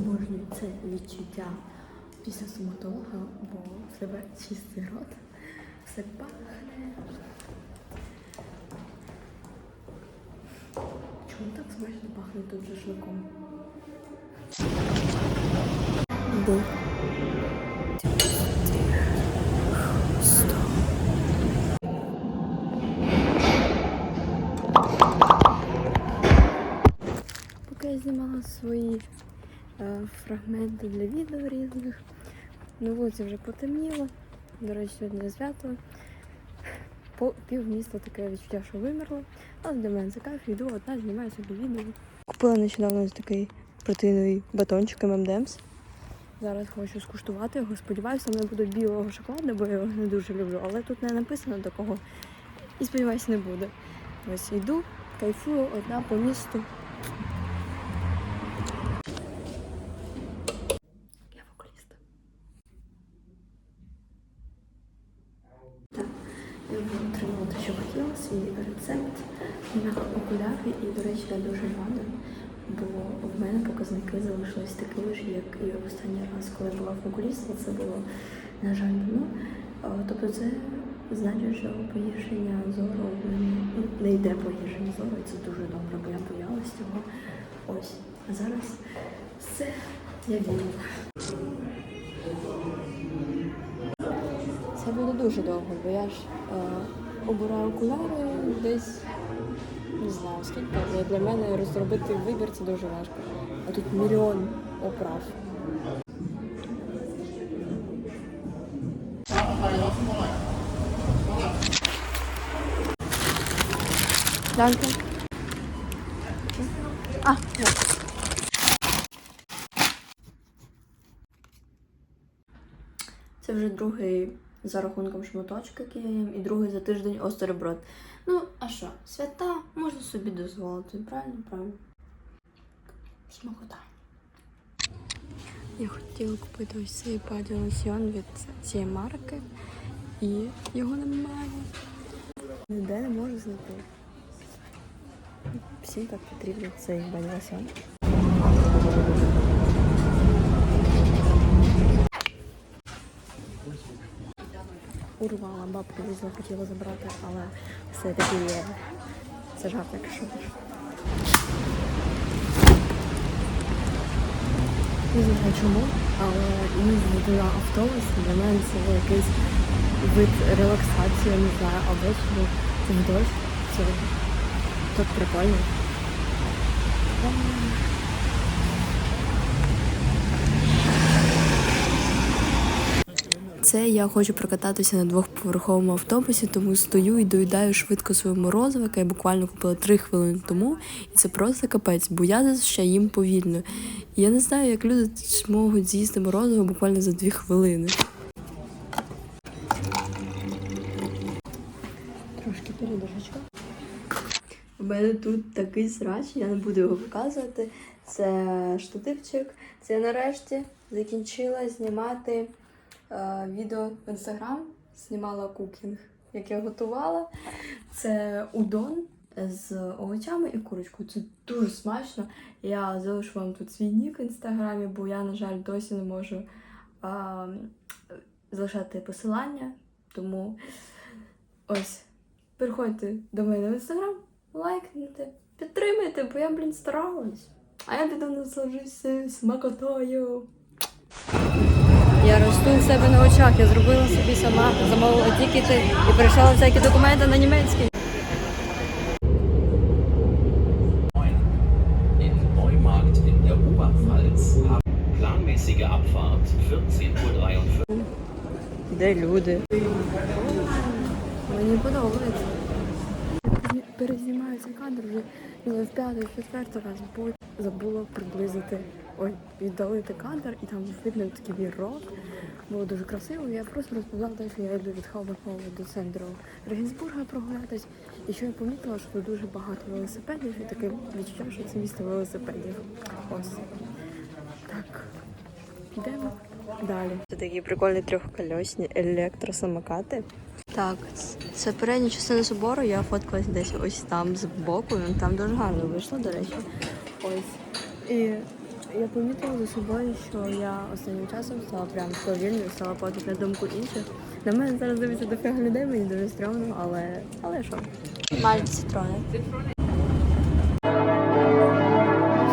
обожнюю це відчуття після стоматолога, бо в чистий рот, все пахне. Чому так смачно пахне тут шашликом? Де? Поки я знімала свої фрагменти для відео різних, на вулиці вже потемніло. До речі, сьогодні свято. По пів міста таке відчуття, що вимерло. Але для мене це кайф, йду одна, знімаю собі відео. Купила нещодавно такий протеїновий батончик M&M's. Зараз хочу скуштувати його. Сподіваюся, не буде білого шоколаду, бо я його не дуже люблю. Але тут не написано такого. І сподіваюся, не буде. Ось йду, кайфую одна по місту. Я вокаліст. Так, я вже отримала те, що хотіла, свій рецепт на окуляри. І, до речі, я дуже рада, бо в мене показники залишились такими ж, як і останній раз, коли я була в окуліста. Це було, на жаль, давно. Тобто це значить, що погіршення зору в мене ну, не йде погіршення зору, і це дуже добре, бо я боялась цього. Ось. А зараз все, я вільна. Це буде дуже довго, бо я ж е, обираю окуляри десь не знаю скільки. але Для мене розробити вибір це дуже важко. А тут мільйон оправ. Danke. А, вот. Це вже другий за рахунком шматочка, який і другий за тиждень остерброд. Ну, а що, свята можна собі дозволити, правильно, правильно. Смакота. Я хотіла купити ось цей паділосьйон від цієї марки, і його немає. Ніде не можу знайти. Всім так потрібен цей паді урвала, бабка візла, хотіла забрати, але все-таки є. Це жарт, якщо. Не знаю чому, але їздити на автобус для мене це якийсь вид релаксації, не знаю, або в дощ, це так прикольно. Це я хочу прокататися на двохповерховому автобусі, тому стою і доїдаю швидко своє морозиво, яке я буквально купила три хвилини тому. І це просто капець, бо я ще їм повільно. І я не знаю, як люди можуть з'їсти морозиво буквально за дві хвилини. Трошки передержечка. У мене тут такий срач, я не буду його показувати. Це штативчик. Це я нарешті закінчила знімати відео в інстаграм. Знімала кукінг, як я готувала. Це удон з овочами і курочкою. Це дуже смачно. Я залишу вам тут свій нік в інстаграмі, бо я, на жаль, досі не можу е, залишати посилання. Тому ось переходьте до мене в інстаграм, лайкнете, підтримайте, бо я, блін, старалась. А я піду насаджуся смакотою. Я росту в себе на очах, я зробила собі сама, замовила тікети і перейшла всякі документи на німецький. In Neumarkt in der Oberpfalz haben planmäßige Abfahrt 14.43 Uhr. Де люди? Мені подобається. Перезнімаю цей кадр вже в п'ятий, четвертий раз, бо забула приблизити, ой, віддалити кадр, і там видно такий вірок. Було дуже красиво. Я просто розповідала, те, що я йду від Хаубахова до центру Регенсбурга прогулятись. І що я помітила, що тут дуже багато велосипедів, і таке відчуття, що це місто велосипедів. Ось. Так. Йдемо далі. Це такі прикольні трьохкольосні електросамокати. Так, це передня частина собору, я фоткалась десь ось там збоку, там дуже гарно вийшло, до речі. Ось. І Я помітила за собою, що я останнім часом стала прям повільною, стала падати на думку інших. На мене зараз дивиться дофіга людей, мені дуже стрьомно, але але що? Мають цитрони.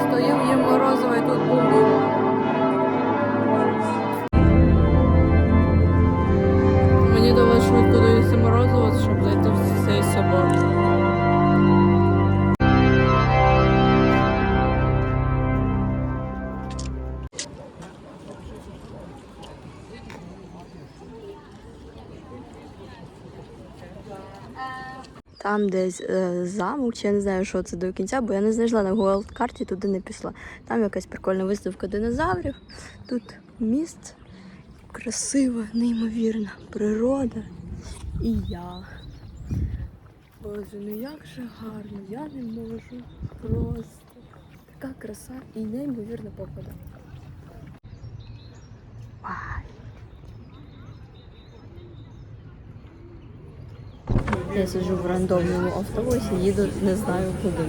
Стою їм морозиво і тут бум-бум. Мені довелося швидко доїсти морозиво, щоб зайти в цей собор. Там десь е, замок, я не знаю, що це до кінця, бо я не знайшла на Google карті, туди не пішла. Там якась прикольна виставка динозаврів. Тут міст красива, неймовірна природа. І я. Боже, ну як же гарно, я не можу. Просто така краса і неймовірна погода. Вай. Я сиджу в рандомному автобусі, їду не знаю куди.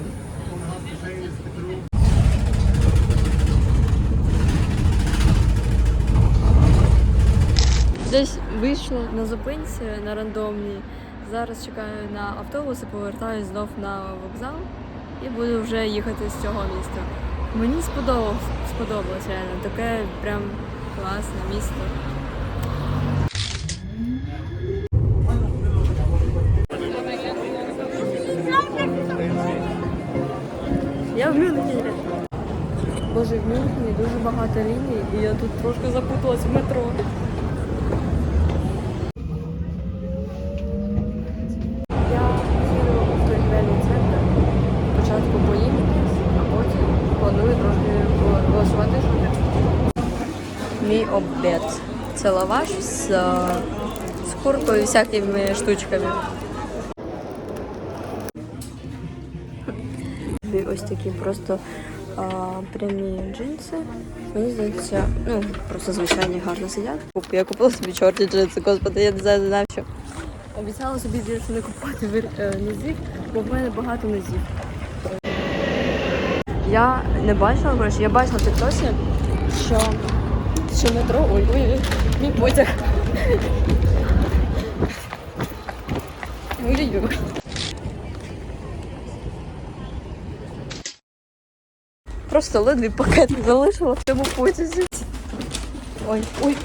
Десь вийшла на зупинці на рандомній. Зараз чекаю на автобус і повертаюсь знов на вокзал і буду вже їхати з цього міста. Мені сподобалось, сподобалось реально. Таке прям класне місто. Я в. Боже, в Мюнхені дуже багато ліній, і я тут трошки запуталась в метро. Я їду в торгівельний центр. Спочатку поїхати, а потім планую трошки голосувати. Мій обід. Це лаваш з, з куркою і всякими штучками. Ось такі просто а, прямі джинси. Мені здається, ну просто звичайні гарно сидять. Я купила собі чорні джинси, господи, я не знаю не знаю, що. Обіцяла собі більше не купувати е, низів, бо в мене багато низів. Я не бачила, коротше, я бачила в тіктосі, що, що метро, ой, ой, мій потяг. Ой-ой-ой. Просто ледве пакет залишила в цьому потязі. Ой, ой,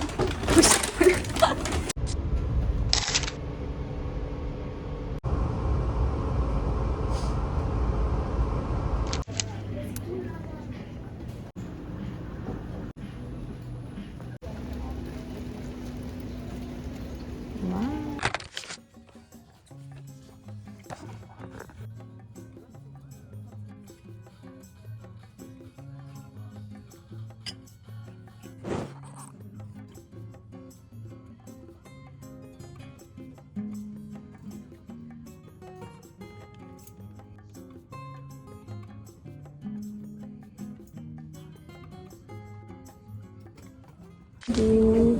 ой.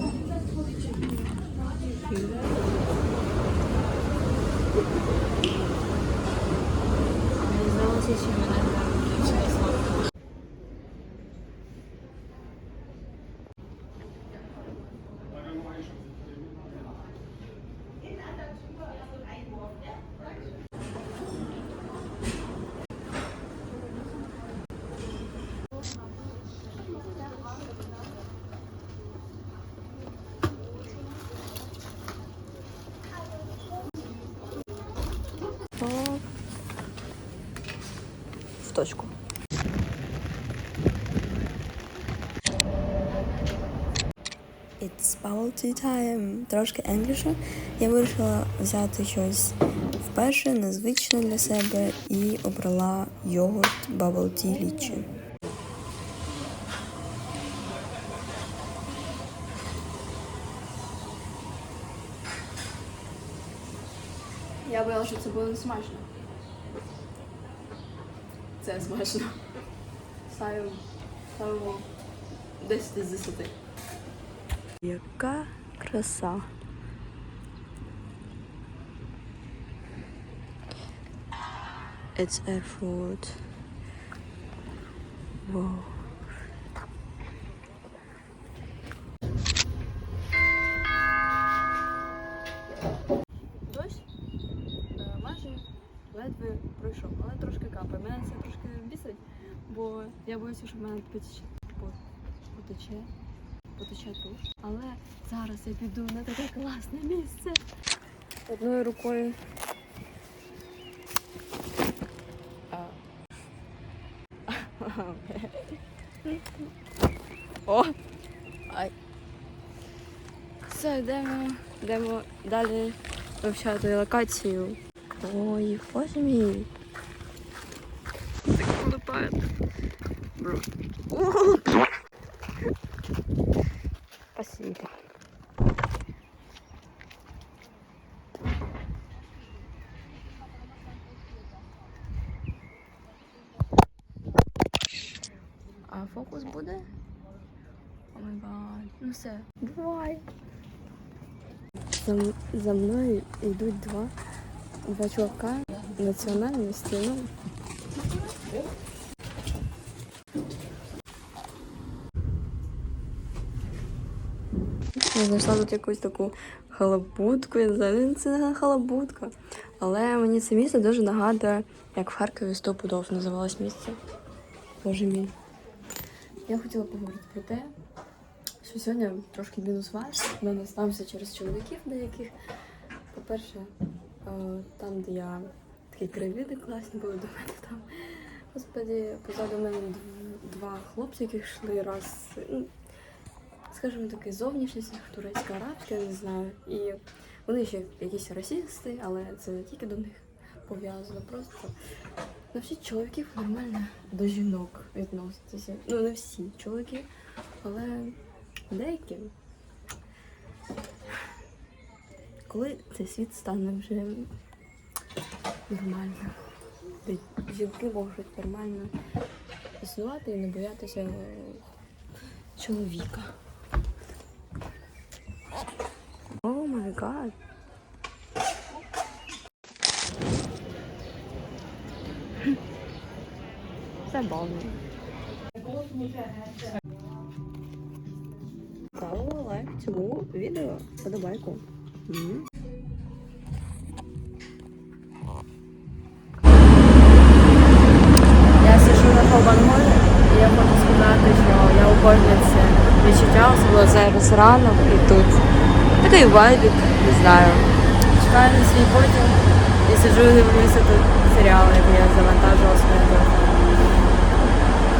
Оп. Точку. It's bubble tea time. Трошки енгліше. Я вирішила взяти щось вперше, незвичне для себе і обрала йогурт bubble tea лічі. Я боялася, що це буде не смачно. Це смачно. Ставимо, ставимо 10 з 10. Яка краса. It's Erfurt. Wow. бо я боюся, що в мене потече, потече, туш. Але зараз я піду на таке класне місце. Одною рукою. О! Ай. Все, йдемо, йдемо далі вивчати локацію. Ой, боже. Так водопад. Бро. О! Спасибо. А фокус буде? О май гад. Ну все. Бувай. За, за мною йдуть два, два чувака національності. Ну, знайшла тут якусь таку халабутку, я не знаю, ну, це не халабутка. Але мені це місце дуже нагадує, як в Харкові стопудов називалось місце. Боже мій. Я хотіла поговорити про те, що сьогодні трошки мінус ваш. Мене стався через чоловіків деяких. По-перше, е, там, де я такі краєвиди класні були до мене там. Господи, позаду мене два хлопці, які йшли раз. Скажімо таки, зовнішність, турецька, арабська, я не знаю. І вони ще якісь расисти, але це не тільки до них пов'язано. Просто навчіть чоловіків нормально до жінок відноситися. Ну, не всі чоловіки, але деякі. Коли цей світ стане вже нормально, де жінки можуть нормально існувати і не боятися е, чоловіка. О май гад. Забавно. Ставила лайк цьому відео. Подобайку. Я сижу на Холбанмолі і я хочу сказати, що я обожнюю це відчуття, особливо зараз ранок. Такий вайбік, не знаю. Чекаю на свій потім і сиджу і дивлюся тут серіал, який я завантажила своє.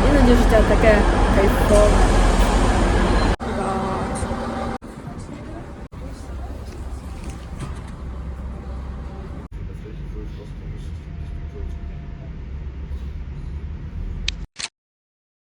Іноді життя таке кайфове.